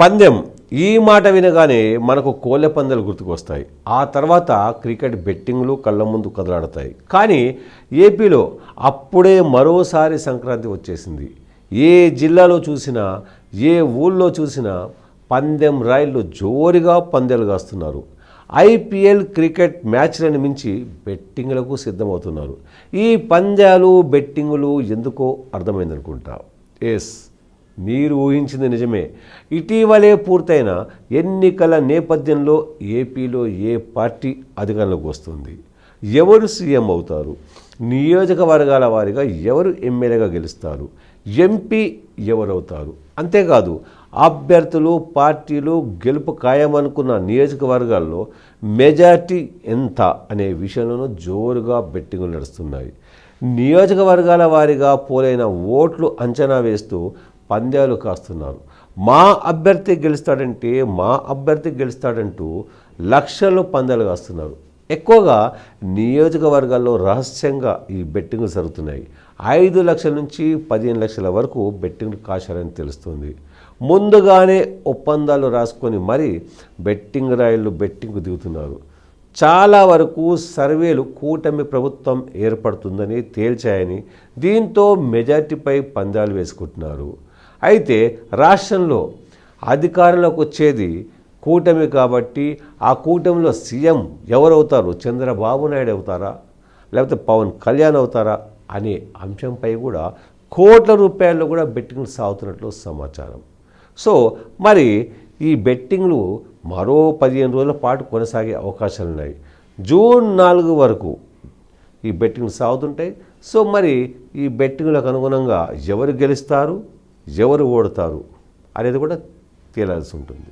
పందెం. ఈ మాట వినగానే మనకు కోళ్ళ పందాలు గుర్తుకొస్తాయి. ఆ తర్వాత క్రికెట్ బెట్టింగ్లు కళ్ళ ముందు కదలాడతాయి. కానీ ఏపీలో అప్పుడే మరోసారి సంక్రాంతి వచ్చేసింది. ఏ జిల్లాలో చూసినా ఏ ఊళ్ళో చూసినా పందెం రైళ్ళు జోరుగా పందెలు కాస్తున్నారు. ఐపీఎల్ క్రికెట్ మ్యాచ్లను మించి బెట్టింగ్లకు సిద్ధమవుతున్నారు. ఈ పందాలు బెట్టింగులు ఎందుకో అర్థమైందనుకుంటా. ఎస్. మీరు ఊహించింది నిజమే. ఇటీవలే పూర్తయిన ఎన్నికల నేపథ్యంలో ఏపీలో ఏ పార్టీ అధికారంలోకి వస్తుంది? ఎవరు సీఎం అవుతారు? నియోజకవర్గాల వారీగా ఎవరు ఎమ్మెల్యేగా గెలుస్తారు? ఎంపీ ఎవరవుతారు? అంతేకాదు అభ్యర్థులు పార్టీలు గెలుపు ఖాయమనుకున్న నియోజకవర్గాల్లో మెజార్టీ ఎంత అనే విషయంలోనూ జోరుగా బెట్టింగులు నడుస్తున్నాయి. నియోజకవర్గాల వారీగా పోలైన ఓట్లు అంచనా వేస్తూ పందాలు కాస్తున్నారు. మా అభ్యర్థి గెలుస్తాడంటే మా అభ్యర్థి గెలుస్తాడంటూ లక్షల్లో పందాలు కాస్తున్నారు. ఎక్కువగా నియోజకవర్గాల్లో రహస్యంగా ఈ బెట్టింగ్లు జరుగుతున్నాయి. ఐదు లక్షల నుంచి పదిహేను లక్షల వరకు బెట్టింగ్లు కాశారని తెలుస్తుంది. ముందుగానే ఒప్పందాలు రాసుకొని మరీ బెట్టింగ్ రాయిళ్ళు బెట్టింగ్ దిగుతున్నారు. చాలా వరకు సర్వేలు కూటమి ప్రభుత్వం ఏర్పడుతుందని తేల్చాయని దీంతో మెజార్టీపై పందాలు వేసుకుంటున్నారు. అయితే రాష్ట్రంలో అధికారంలోకి వచ్చేది కూటమి కాబట్టి ఆ కూటమిలో సీఎం ఎవరవుతారు? చంద్రబాబు నాయుడు అవుతారా? లేకపోతే పవన్ కళ్యాణ్ అవుతారా? అనే అంశంపై కూడా కోట్ల రూపాయల్లో కూడా బెట్టింగ్లు సాగుతున్నట్లు సమాచారం. సో మరి ఈ బెట్టింగ్లు మరో పదిహేను రోజుల పాటు కొనసాగే అవకాశాలు ఉన్నాయి. జూన్ నాలుగు వరకు ఈ బెట్టింగ్లు సాగుతుంటాయి. సో మరి ఈ బెట్టింగ్లకు అనుగుణంగా ఎవరు గెలుస్తారు? ఎవరు ఓడతారు అనేది కూడా తేలాల్సి ఉంటుంది.